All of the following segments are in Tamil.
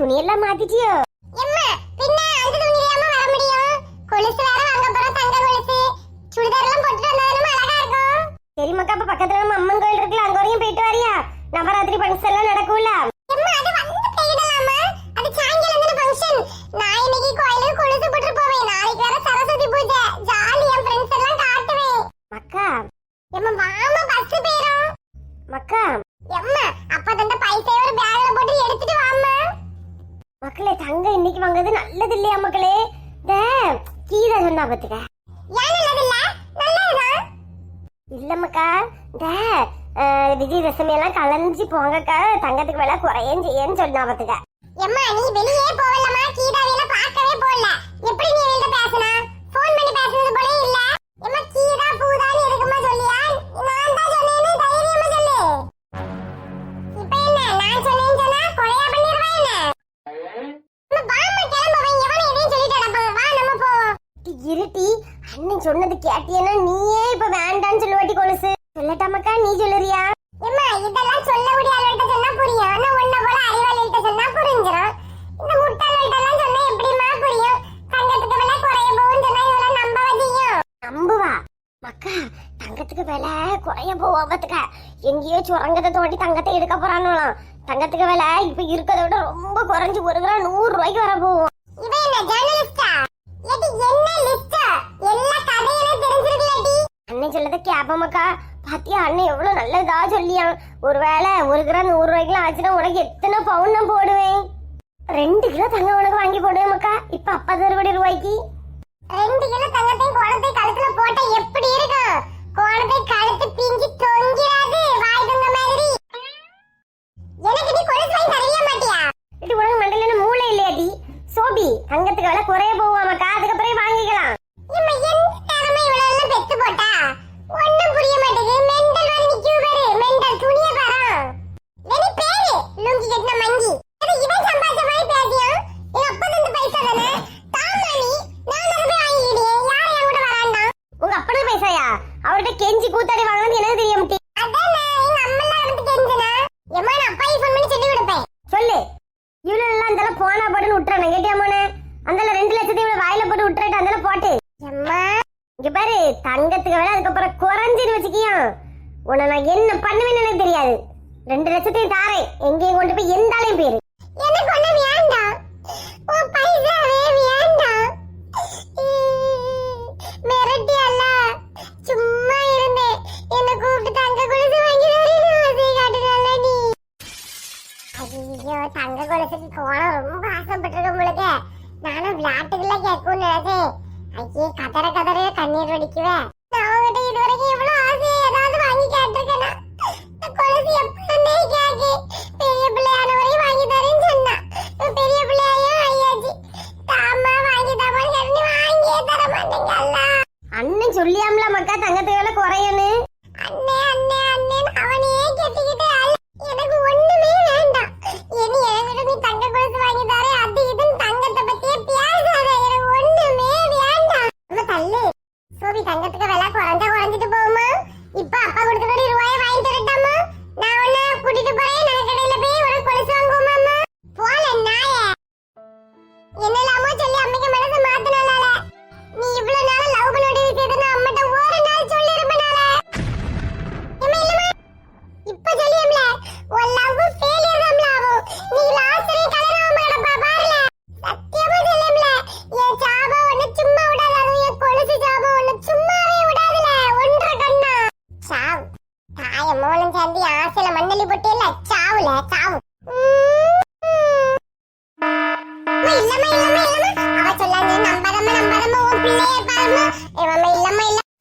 துணியெல்லாம் மாத்திட்டியோ? எம்மா பின்ன அந்த துணியாம வர முடியும்? கொலுசு வேற வாங்க போறோம் தங்க கொலுசு. சுடிதார் எல்லாம் போட்டுட்டு வந்தாலும் அழகா இருக்கும். சரி மக்கா அப்ப பக்கத்துல நம்ம அம்மன் கோயில் இருக்குல்ல அங்க வரையும் போயிட்டு வரியா? நவராத்திரி ஃபங்க்ஷன் எல்லாம் நடக்கும்ல? எம்மா அது வந்து போயிடலாமா? அது சாயங்காலம் தானே ஃபங்க்ஷன் நான் இன்னைக்கு கோயிலுக்கு கொலுசு போட்டு போவேன். நாளைக்கு வேற சரஸ்வதி பூஜை. ஜாலி என் ஃப்ரெண்ட்ஸ் எல்லாம் காட்டுவேன். மக்கா? எம்மா வாமா பஸ் போயிரும். மக்கா? எம்மா அப்ப தந்த ஒரு பேக்ல போட்டு எடுத்துட்டு வாம்மா. மக்களே தங்கம் இன்னைக்கு வாங்குறது நல்லது இல்லையா மக்களே? இந்த கீதா சொன்னா பாத்துக்க ஏன் நல்லதில்ல நல்லதுதான் இல்ல மக்கா இந்த அஹ், விஜயதசமி எல்லாம் கலைஞ்சு போங்கக்கா தங்கத்துக்கு விலை குறையன்னு செய்யன்னு சொன்னா பாத்துக்க எம்மா நீ வெளியே போகலமா கீதாவில பார்க்கவே போகல. எப்படி நீ வெளியில பேசினா? ஃபோன் பண்ணி பேசுனது போல இல்ல. எம்மா கீதா பூதான்னு மக்கா தங்கத்துக்கு விலை குறைய போவாபத்துக்க எங்கேயோ சுரங்கத்தை தோண்டி தங்கத்தை எடுக்க போறானுலாம் தங்கத்துக்கு விலை இப்ப இருக்கிறத விட ரொம்ப குறைஞ்சு ஒரு கிராம் நூறு ரூபாய்க்கு வர தெரிஞ்சிருக்கலாடி. அண்ணன் சொல்லத கேப்ப மக்கா பாத்தியா அண்ணன் எவ்வளவு நல்லதா சொல்லியான். ஒருவேளை ஒரு கிராம் நூறு ரூபாய்க்குலாம் ஆச்சுன்னா உனக்கு எத்தனை பவுன் நான் போடுவேன்? ரெண்டு கிலோ தங்கம் உனக்கு வாங்கி போடுவேன் மக்கா இப்ப அப்பது அறுபடி ரூபாய்க்கு. ரெண்டு கிலோ தங்கத்தையும் கோணத்தை கழுத்துல போட்டா எப்படி இருக்கும் கோணத்தை கழுத்து பிஞ்சு தொங்கிராது வாய் தங்க மாதிரி எனக்கு நீ கொலுசு வாங்கி தரவே மாட்டியா இது உனக்கு மண்டல மூளை இல்லையாடி சோபி தங்கத்துக்கு விலை குறைய போவாமக்கா அதுக்கப்புறம் வாங்கிக்கலாம் இம்மா எந்த நேரமா இவ்வளவு எல்லாம் பெத்து போட்டா ஒண்ணும் புரிய மாட்டேங்குது மெண்டல் வந்து நிக்குது பாரு மெண்டல் துணிய பாரு வெனி பேரு லுங்கி கட்டின மங்கி அது இவன் சம்பாதிச்ச மாதிரி பேசியா எங்க அப்பா தந்த பைசா தானே தாமானி நான் அதை போய் வாங்கிக்கிட்டேன் யார் என் கூட வராண்டா உங்க அப்பனுக்கு பைசாயா அவர்கிட்ட கெஞ்சி கூத்தாடி வாங்கன்னு எனக்கு தெரிய முட்டி. சொல்லி இவ்வளவு அந்த போனா போட்டுன்னு விட்டுறானே கேட்டியா மோனே அந்த ரெண்டு லட்சத்தையும் வாயில போட்டு விட்டுறட்டு அந்த போட்டு. இங்க பாரு தங்கத்துக்கு விலை அதுக்கப்புறம் குறைஞ்சுன்னு வச்சுக்கியா உன்னை நான் என்ன பண்ணுவேன்னு எனக்கு தெரியாது. ரெண்டு லட்சத்தையும் தாரேன். எங்கேயும் கொண்டு போய் எந்தாலையும் பேரு அண்ணன் சொல்லியாம்ல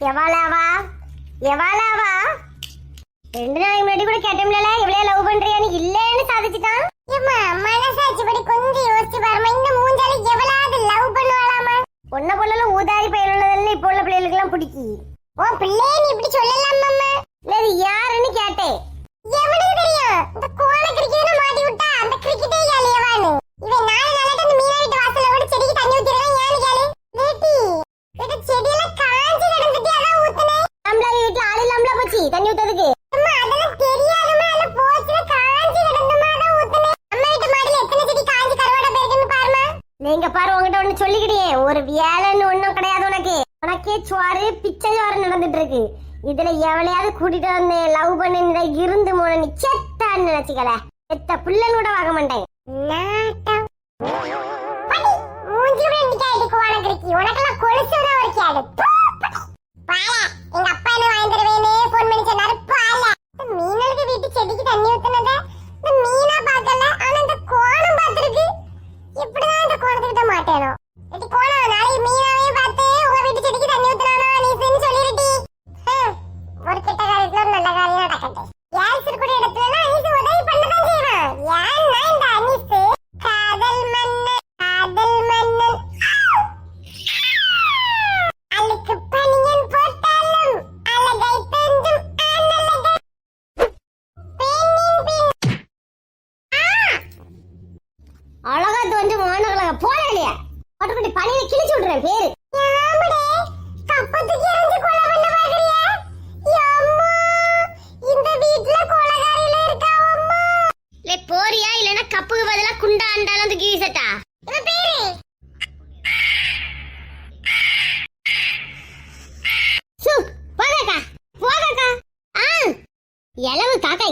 எவாளாவா எவாளாவா ரெண்டு நாளைக்கு முன்னாடி கூட கேட்டோம்ல எவ்வளவு லவ் பண்றியான்னு இல்லன்னு சாதிச்சுட்டான். ஏம்மா மனசாட்சி படி கொஞ்சம் யோசிச்சு பாருமா இந்த மூஞ்சால எவ்வளவு லவ் பண்ணுவாளாமா பொண்ண பொண்ணல ஊதாரி பயிலுள்ளதெல்லாம் இப்போ உள்ள பிள்ளைகளுக்கு எல்லாம் பிடிக்கி. உன் பிள்ளைய நீ இப்படி சொல்லலாமாம்மா? இல்ல இது யாருன்னு கேட்டேன். எவனுக்கு தெரியும்? இந்த கோல கிரிக்கெட்ல மாட்டி விட்டா அந்த கிரிக்கெட்டே கேளியவான்னு இவன் நாலு நாளைக்கு அந்த மீனா வீட்டு வாசல்ல கூட செடிக்கு தண்ணி ஊத்திடுறான் ஏன்னு கேளு வேட்டி இந்த செடியெல்லாம் காஞ்சி கிடந்துட்டு அதான் ஊத்துனேன் நம்மள வீட்டுல ஆள் இல்லாமல போச்சு தண்ணி ஊத்ததுக்கு அம்மா அதெல்லாம் தெரியாதம்மா அதுல போச்சுல காஞ்சி கிடந்துமா அதான் ஊத்துனேன் நம்ம வீட்டு மாடியில எத்தனை செடி காஞ்சி கருவா பாரு உன்கிட்ட ஒண்ணு சொல்லிக்கிட்டே ஒரு வேலைன்னு ஒண்ணும் கிடையாது உனக்கு உனக்கே சுவாரு பிச்சை சுவாரு நடந்துட்டு இருக்கு இதுல எவனையாவது கூட்டிட்டு வந்து லவ் பண்ணி இருந்து மூணு நீ செத்தான்னு நினைச்சுக்கல. செத்த பிள்ளைன்னு கூட வாங்க மாட்டேன் நாட்டம் படி மூஞ்சி ரெண்டு உனக்கெல்லாம் கொலுசுதான் ஒரு கேடு.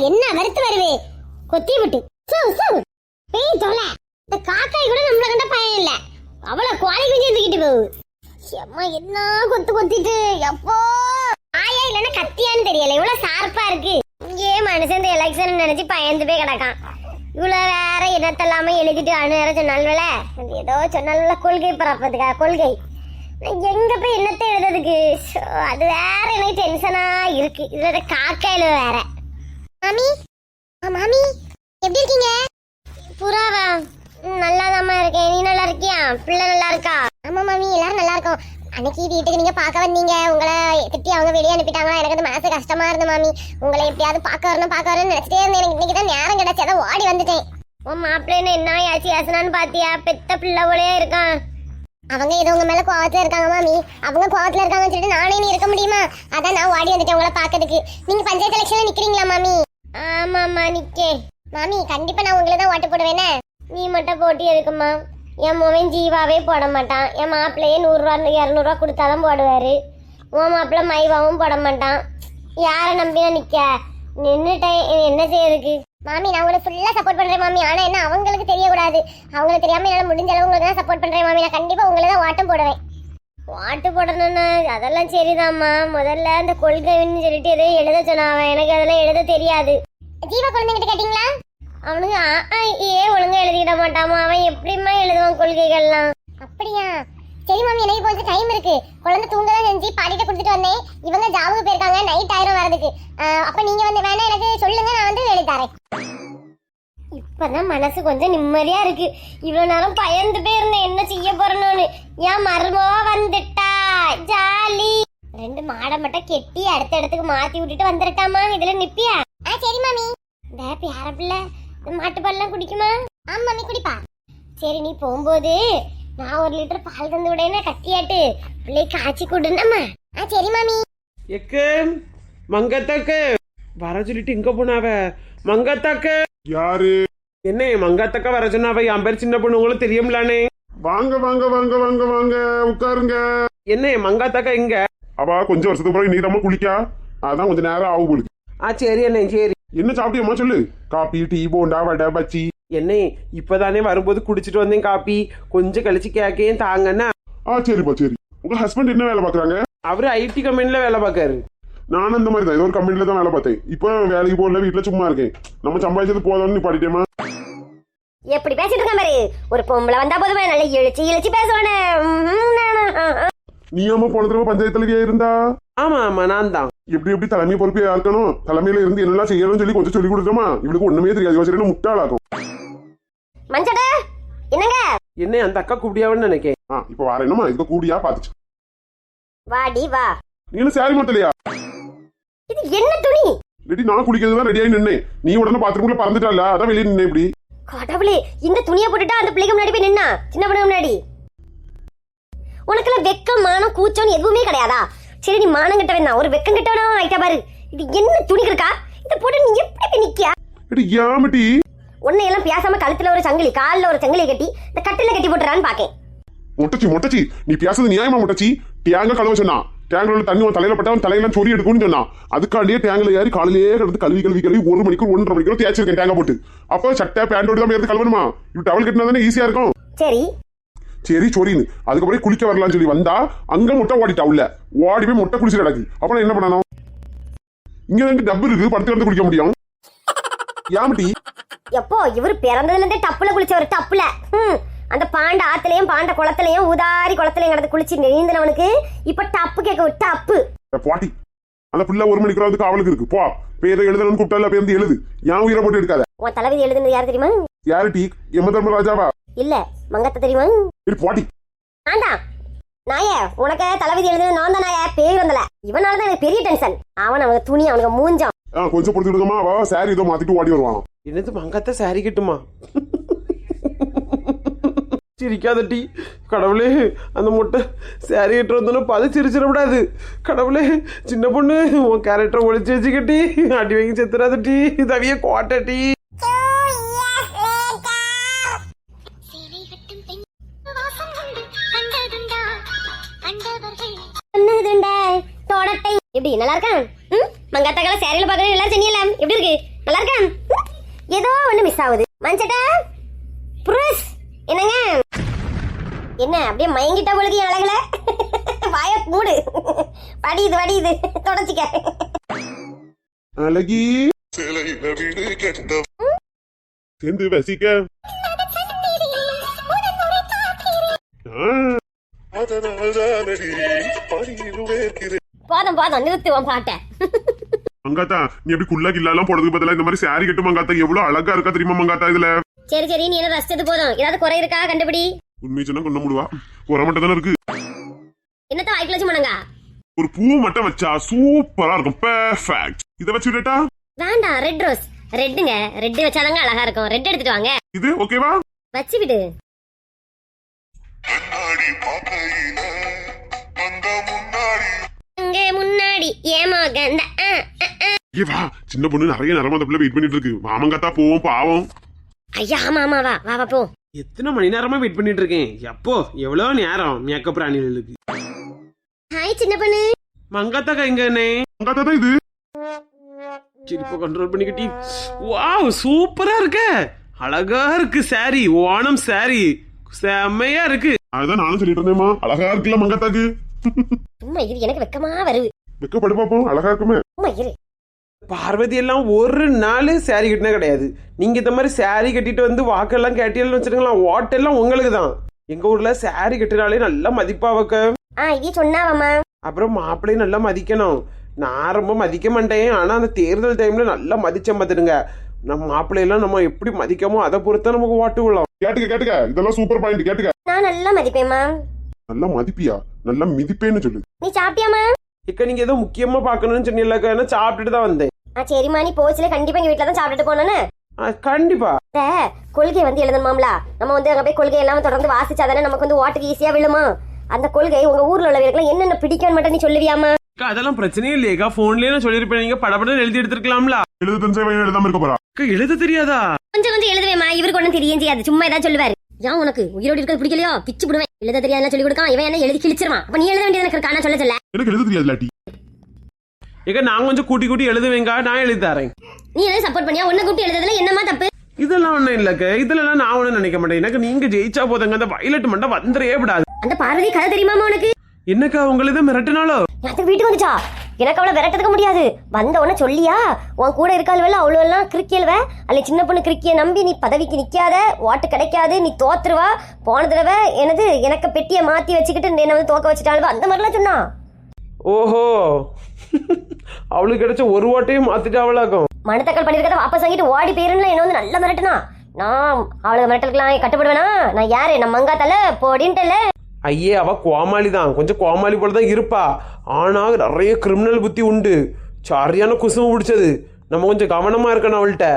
என்ன வருத்து வருவே கொத்தி விட்டு. பேய் சு. தொலை. இந்த காக்காய் கூட நம்மள கண்ட பயம் இல்ல. அவள குவாலி குஞ்சு இருந்துக்கிட்டு போகுது. அம்மா என்ன கொத்து கொத்திட்டு? எப்போ? ஆயா இல்லைன்னா கத்தியான்னு தெரியல. இவ்வளவு சார்பா இருக்கு. இங்கே மனுஷன் இந்த எலெக்ஷன் நினைச்சு பயந்து போய் கிடக்கான். இவ்வளவு வேற இனத்தெல்லாம எழுதிட்டு அணு வேற சொன்னால்வல ஏதோ சொன்னால கொள்கை பரப்பதுக்கா கொள்கை. எங்க போய் என்னத்தை எழுதுறதுக்கு? அது வேற எனக்கு டென்ஷனா இருக்கு. இதுல காக்கையில வேற. மாமி? மாமி எப்படி இருக்கீங்க? புறாவா? நல்லாதாம்மா இருக்கேன். நீ நல்லா இருக்கியா? பிள்ளை நல்லா இருக்கா? ஆமா மாமி எல்லாரும் நல்லா இருக்கோம். அன்னைக்கு வீட்டுக்கு நீங்க பார்க்க வந்தீங்க. உங்களை திட்டி அவங்க வெளியே அனுப்பிட்டாங்களா? எனக்கு அது மனசு கஷ்டமா இருந்து மாமி. உங்களை எப்படியாவது பார்க்க வரணும் பார்க்க வரணும்னு நினைச்சிட்டே இருந்தேன். எனக்கு இன்னைக்கு தான் நேரம் கிடைச்சு. அதான் ஓடி வந்துட்டேன். உன் மாப்பிள்ளைன்னு என்ன ஆச்சு ஆசனான்னு பாத்தியா? பெத்த பிள்ளை போலயே இருக்கான். அவங்க ஏதோ உங்க மேல கோவத்துல இருக்காங்க மாமி. அவங்க கோவத்துல இருக்காங்கன்னு சொல்லிட்டு நானே நீ இருக்க முடியுமா? அதான் நான் ஓடி வந்துட்டேன் உங்களை பாக்கிறதுக்கு நீங்க பஞ்சாயத்து எலெக்ஷன்ல நிக்கிறீங்களா மாமி? ஆமாம்மா நிக்கே. மாமி கண்டிப்பா நான் உங்களை தான் ஓட்டு போடுவேனே? நீ மட்டும் போட்டி எதுக்குமா என் மோவன் ஜீவாவே போட மாட்டான். என் மாப்பிள்ளையே நூறுரூவா இரநூறுவா கொடுத்தாதான் போடுவாரு. உன் மாப்பிள்ளை மைவாவும் போட மாட்டான். யாரை நம்பி நிக்க? நிற்க இனி என்ன செய்யறதுக்கு? மாமி நான் உங்களுக்கு ஃபுல்லாக சப்போர்ட் பண்ணுறேன் மாமி. ஆனால் என்ன அவங்களுக்கு தெரியக்கூடாது. அவங்களுக்கு தெரியாம என்னால் முடிஞ்ச அளவு உங்களுக்கு தான் சப்போர்ட் பண்ணுறேன் மாமி. நான் கண்டிப்பாக உங்களை தான் ஓட்டம் போடுவேன். வாட்டு போடணும்னா அதெல்லாம் சரிதாம்மா. முதல்ல அந்த கொள்கைன்னு சொல்லிட்டு எதையும் எழுத சொன்னான் எனக்கு அதெல்லாம் எழுத தெரியாது. ஜீவா குழந்தைகிட்ட கேட்டீங்களா? அவனுக்கு ஆ, ஏ ஒழுங்கா எழுதிட மாட்டாமா. அவன் எப்படிம்மா எழுதுவான் கொள்கைகள்லாம்? அப்படியா? சரி மாமி எனக்கு கொஞ்சம் டைம் இருக்கு. குழந்தை தூங்க தான் செஞ்சு பாட்டிட்ட கொடுத்துட்டு வந்தேன். இவங்க ஜாபுக்கு போயிருக்காங்க. நைட் ஆயிரம் வரதுக்கு அப்ப நீங்க வந்து வேணா எனக்கு சொல்லுங்க நான் வந்து எழுதி தரேன். இப்பதான் மனசு கொஞ்சம் நிம்மதியா இருக்கு. இவ்வளவு நேரம் பயந்துட்டே இருந்தேன் என்ன செய்ய போறணும்னு என் மருமவா வந்துட்டா. ஜாலி. ரெண்டு மாடை மட்டும் கெட்டி அடுத்த இடத்துக்கு மாத்தி விட்டுட்டு வந்துருட்டாமா இதுல நிப்பியா? ஆ சரி மாமி. இந்த பியார பிள்ளை? மாட்டு பால்லாம் குடிக்குமா? ஆமா மாமி குடிப்பா. சரி நீ போகும்போது நான் ஒரு லிட்டர் பால் தந்து விடேன்னா கட்டியாட்டு. பிள்ளை காய்ச்சி கொடுனம்மா ஆ சரி மாமி. எக்கு மங்கத்தாக்கு. வர சொல்லிட்டு எங்க போனாவ. மங்கத்தாக்கு. யாரு? என்ன மங்கத்தக்கா வர சொன்னாவ என் பேர் சின்ன பொண்ணு உங்களுக்கு தெரியும்லானே? வாங்க வாங்க வாங்க வாங்க வாங்க உட்காருங்க. என்ன மங்காத்தாக்கா எங்க? அவ கொஞ்சம் வருஷத்துக்கு பிறகு நீ தான் குளிக்கா? அதான் கொஞ்சம் நேரம் ஆகும் போலுக்கு ஆ சரி அண்ணே சரி. என்ன சாப்பிட்டியம்மா சொல்லு. காபி டீ போண்டா வடை பச்சி என்ன இப்பதானே வரும்போது குடிச்சிட்டு வந்தேன் காப்பி. கொஞ்சம் கழிச்சு கேக்கையும் தாங்கன்னா ஆ சரிப்பா சரி. உங்க ஹஸ்பண்ட் என்ன வேலை பாக்குறாங்க அவரு ஐடி கம்பெனில வேலை பார்க்காரு நானும் இந்த மாதிரி தான். ஏதோ ஒரு கம்பெனில தான் வேலை பார்த்தேன். இப்போ வேலைக்கு போகல வீட்டுல சும்மா இருக்கேன். நம்ம சம்பாதிச்சது போதும்னு பாடிட்டேமா எப்படி பேசிட்டு இருக்க மாதிரி? ஒரு பொம்பளை வந்தா போதுமே நல்ல இழிச்சு இழிச்சு பேசுவானே. நீ அம்மா போன தடவை பஞ்சாயத்து தலைவியா இருந்தா? ஆமா ஆமா நான் தான். எப்படி எப்படி தலைமை பொறுப்பையா இருக்கணும் தலைமையில இருந்து என்னெல்லாம் செய்யணும்னு சொல்லி கொஞ்சம் சொல்லி கொடுத்தோமா இவளுக்கு ஒண்ணுமே தெரியாது. யோசனை முட்டாளாக்கும். மஞ்சட என்னங்க? என்ன அந்த அக்கா கூப்பிடியாவன்னு நினைக்கேன். ஆ இப்போ வர என்னமா இதுக்கு கூடியா பாத்துச்சு வாடி வா. நீ என்ன சாரி மாத்தலையா? இது என்ன துணி? ரெடி நான் குளிக்கிறது தான் ரெடியாகி நின்னேன். நீ உடனே பாத்ரூம்ல பறந்துட்டால அதான் வெளியே நின்னேன் இப்படி. கடவுளே இந்த துணியை போட்டுட்டா அந்த பிள்ளைக்கு முன்னாடி போய் நின்னா? சின்ன பொண்ணு முன்னாடி. உனக்கெல்லாம் வெக்கம் மானம் கூச்சம் எதுவுமே கிடையாதா? சரி நீ மானம் கட்ட வேண்டாம் ஒரு வெக்கம் கட்டவனா ஆயிட்டா பாரு. இது என்ன துணி இருக்கா? இதை போட்டு நீ எப்படி போய் நிக்கியா? எடி ஏமட்டி உன்னை எல்லாம் பேசாம கழுத்துல ஒரு சங்கிலி கால்ல ஒரு சங்கிலி கட்டி இந்த கட்டில கட்டி போட்டுறான்னு பாக்கேன். முட்டச்சி முட்டச்சி. நீ பேசுறது நியாயமா முட்டச்சி? டேங்க கழுவ சொன்னா. டேங்க்ல உள்ள தண்ணி உன் தலையில பட்டவன் தலையெல்லாம் சொறி எடுக்கும்னு சொன்னான். அதுக்காண்டியே டேங்க்ல ஏறி காலையிலேயே கிடந்து கழுவி கழுவி கழுவி ஒரு மணிக்கு ஒன்றரை மணிக்கு தேய்ச்சிருக்கேன் டேங்க போட்டு. அப்போ சட்டை பேண்டோடு தான் எடுத்து கழுவணுமா? இப்ப டவல் கட்டினா தானே ஈஸியா இருக்கும்? சரி. சரி சொரின்னு அதுக்கப்புறம் குளிக்க வரலாம்னு சொல்லி வந்தா அங்க முட்டை ஓடிட்டா உள்ள. ஓடி போய் முட்டை குளிச்சு கிடக்கு. அப்புறம் என்ன பண்ணணும்? இங்க வந்து டப்பு இருக்கு படுத்து கிடந்து குளிக்க முடியும். யாமட்டி எப்போ? இவர் பிறந்ததுல இருந்தே டப்புல குளிச்சவர் டப்புல. அந்த பாண்ட ஆத்துலயும் பாண்ட குளத்துலயும் உதாரி குளத்துலயும் கிடந்து குளிச்சு நீந்தினவனுக்கு இப்ப டப்பு கேட்க டப்பு. பாட்டி அந்த பிள்ளை ஒரு மணிக்கு வந்து காவலுக்கு இருக்கு. போ போய் ஏதோ எழுதணும்னு கூப்பிட்டால போய் வந்து எழுது. ஏன் உயிரை போட்டு எடுக்காத? உன் தலைவிதி எழுதுனது யார் தெரியுமா? யாரு டீ? எம்ம தர்மராஜாவா இல்ல மங்கத்த தெரியுமா? சரி பாட்டி. நான் தான் நாயே உனக்கு தலைவிதி எழுதுனது நான் தான் நாயே. பேர் வந்தல. இவனாலதான் எனக்கு பெரிய டென்ஷன் அவன் அவனுக்கு துணி அவனுக்கு மூஞ்சான் கொஞ்சம் பொறுத்து விடுங்கம்மா. அவ சாரி ஏதோ மாத்திட்டு ஓடி வருவான். என்னது மங்காத்த சாரி கட்டுமா? சிரிக்காத டீ. கடவுளே அந்த முட்டை சாரி கட்டு வந்தோன்னு பது சிரிச்சிடக்கூடாது. கடவுளே சின்ன பொண்ணு உன் கேரக்டரை ஒழிச்சு வச்சுக்கட்டி அடி வாங்கி செத்துறாத டீ. தவிய கோட்டை டீ. எப்படி நல்லா இருக்கான் ம்? மங்காத்தாக்கால சேரியில பாக்குறது எல்லாரும் சென்னியல. எப்படி இருக்கு? நல்லா இருக்கான் ஏதோ ஒண்ணு மிஸ் ஆகுது. மஞ்சட்டா? புருஷ் என்னங்க? என்ன அப்படியே மயங்கிட்ட பொழுது என் அழகுல? வாய மூடு. வடியுது வடியுது. தொடச்சிக்க. அழகி. சேர்ந்து வசிக்க. போதும் போதும் நிறுத்துவோம் பாட்டை. மங்காத்தா நீ எப்படி குள்ளா கில்லாலாம் போடுறதுக்கு பதிலா இந்த மாதிரி சாரி கட்டு மங்காத்தா? எவ்வளவு அழகா இருக்கா தெரியுமா மங்காத்தா இதுல? சரி சரி நீ என்ன ரசிச்சது போதும். ஏதாவது குறை இருக்கா? கண்டுபிடி. உண்மை சொன்னா கொண்டு முடுவா. ஒரு மட்டும் தானே இருக்கு. என்னத்த வாய்க்குள்ள வச்சு போனங்க ஒரு பூ மட்டும் வச்சா சூப்பரா இருக்கும். பெர்ஃபெக்ட் இத வச்சு விடட்டா? வேண்டாம் ரெட் ரோஸ் ரெட்டுங்க ரெட் வச்சாதாங்க அழகா இருக்கும். ரெட் எடுத்துட்டு வாங்க. இது ஓகேவா வச்சு விடு. அங்கே முன்னாடி ஏமா கந்த ஏ வா. சின்ன பொண்ணு நிறைய நேரமா அந்த பிள்ளை வெயிட் பண்ணிட்டு இருக்கு. மாமங்காத்தா போவோம் பாவம். ஐயா ஆமா ஆமா வா வா வா போ. எத்தனை மணி நேரமா வெயிட் பண்ணிட்டு இருக்கேன் எப்போ? எவ்வளோ நேரம்? மேக்கப் ராணிகளுக்கு. ஹாய் சின்ன பொண்ணு. மங்காத்தா எங்க அண்ணே? மங்காத்தா தான் இது சிரிப்பை கண்ட்ரோல் பண்ணிக்கிட்டி. வாவ் சூப்பரா இருக்க. அழகா இருக்கு சாரி ஓணம் சாரி செம்மையா இருக்கு. அதுதான் நானும் சொல்லிட்டு இருந்தேம்மா. அழகா இருக்குல்ல மங்காத்தாக்கு. சும்மா இது எனக்கு வெக்கமா வருது. வெக்கப்படு பாப்போம். அழகா இருக்குமே. சும்மா இரு. பார்வதி எல்லாம் ஒரு நாள் சாரி கட்டினா கிடையாது. நீங்க இந்த மாதிரி சாரி கட்டிட்டு வந்து வாக்கெல்லாம் கேட்டீங்கன்னு வச்சுருங்களேன் ஓட்டெல்லாம் உங்களுக்கு தான் எங்க ஊர்ல சாரி கட்டினாலே நல்லா மதிப்பா வைக்க ஆ இது சொன்னாவம்மா. அப்புறம் மாப்பிள்ளையும் நல்லா மதிக்கணும். நான் ரொம்ப மதிக்க மாட்டேன் ஆனா அந்த தேர்தல் டைம்ல நல்லா மதிச்சேன் பார்த்துடுங்க. நம்ம மாப்பிள்ளையெல்லாம் நம்ம எப்படி மதிக்கமோ அதை பொறுத்தா நமக்கு ஓட்டு விழலாம் கேட்டுக்க கேட்டுக்க. இதெல்லாம் சூப்பர் பாயிண்ட் கேட்டுக்க. நான் நல்லா மதிப்பேம்மா. நல்லா மதிப்பியா? நல்லா மிதிப்பேன்னு சொல்லு. நீ சாப்பிட்டியாம்மா? இக்க நீங்க ஏதோ முக்கியமா பார்க்கணும்னு சொன்னீங்களாக்கா சாப்பிட்டுட்டு தான் வந்தேன். ஆ சரிம்மா நீ போச்சுல. கண்டிப்பா எங்க வீட்டுல தான் சாப்பிட்டுட்டு போனோன்னு கண்டிப்பா. கொள்கை வந்து எழுதணுமாம்ல? நம்ம வந்து அங்க போய் கொள்கை எல்லாம் தொடர்ந்து வாசிச்சாதானே நமக்கு வந்து ஓட்டுக்கு ஈஸியா விழுமா? அந்த கொள்கை உங்க ஊர்ல உள்ளவர்களுக்கு என்னென்ன பிடிக்கும்னு மட்டும் நீ சொல்லுவியாமா அதெல்லாம் பிரச்சனையே இல்லையேக்கா. போன்லயே நான் சொல்லியிருப்பேன். நீங்க படப்படம் எழுதி எடுத்துருக்கலாம்ல. எழுத எழுதாம இருக்க போறா. எழுத தெரியாதா? கொஞ்சம் கொஞ்சம் எழுதுவேமா இவருக்கு ஒன்றும் தெரியும் செய்யாது. சும்மா ஏதாவது சொல்லுவாரு. ஏன் உனக்கு? உயிரோடு இருக்கிறது பிடிக்கலையோ? பிச்சு விடுவேன் எழுத தெரியாதுன்னு சொல்லி கொடுக்கான் இவன் என்ன எழுதி கிழிச்சிருவான். அப்ப நீ எழுத வேண்டியது எனக்கு காண சொல்ல சொல்ல. எனக்கு எழுத தெரியாது ஏக்கா நான் கொஞ்சம் கூட்டி கூட்டி எழுதுவேங்கா நான் எழுதி தரேன். நீ என்ன சப்போர்ட் பண்ணியா? உன்னை கூப்பிட்டு எழுதுறதுல என்னமா தப்பு? இதெல்லாம் ஒண்ணும் இல்லக்க இதெல்லாம் நான் ஒண்ணும் நினைக்க மாட்டேன். எனக்கு நீங்க ஜெயிச்சா போதுங்க அந்த வயலட் மட்டும் வந்துடவே விடாது. அந்த பார்வதி கதை தெரியுமாமா உனக்கு? என்னக்கா உங்களுக்கு மிரட்டினாலோ? அது வீட்டுக்கு வந்துச்சா? எனக்கு அவளை விரட்டதுக்க முடியாது. வந்த உடனே சொல்லியா உன் கூட இருக்காள்வெல்லாம் அவ்வளோ எல்லாம் கிறுக்கியல்வ? அல்ல சின்ன பொண்ணு கிறுக்கிய நம்பி நீ பதவிக்கு நிக்காத ஓட்டு கிடைக்காது நீ தோத்துருவா. போன தடவை எனது எனக்கு பெட்டியை மாத்தி வச்சுக்கிட்டு என்னை வந்து தோக்க வச்சுட்டாள்வ. அந்த மாதிரிலாம் சொன்னா. ஓஹோ. அவளுக்கு கிடைச்ச ஒரு ஓட்டையும் மாத்திட்டு அவளாக்கும். மனு தக்கல் பண்ணிருக்கத வாபஸ் வாங்கிட்டு ஓடி போயிருன்னு என்ன வந்து நல்லா மிரட்டுனா? நான் அவளுக்கு மிரட்டலுக்குலாம் கட்டுப்படுவேனா? நான் யாரு? நம்ம மங்கா தலை? போடின்ட்டல ஐயே அவ கோமாளி தான். கொஞ்சம் கோமாளி போல தான் இருப்பா. ஆனா நிறைய கிரிமினல் புத்தி உண்டு. சரியான குசுமு பிடிச்சது. நம்ம கொஞ்சம் கவனமா இருக்கணும் அவள்கிட்ட.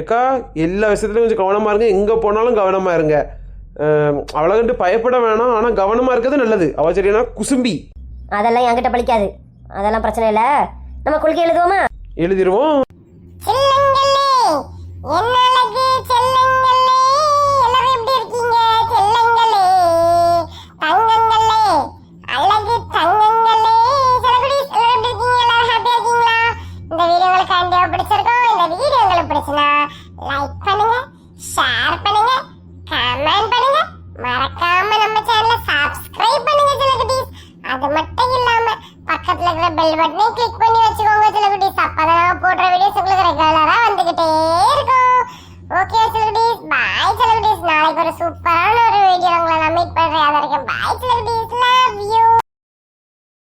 ஏக்கா எல்லா விஷயத்துலையும் கொஞ்சம் கவனமா இருங்க. எங்க போனாலும் கவனமா இருங்க. அவளை கண்டு பயப்பட வேணாம். ஆனா கவனமா இருக்கிறது நல்லது. அவ சரியான குசும்பி. அதெல்லாம் என்கிட்ட பழிக்காது. அதெல்லாம் பிரச்சனை இல்ல. நம்ம கொள்கை எழுதுவோமா? எழுதிருவோம்.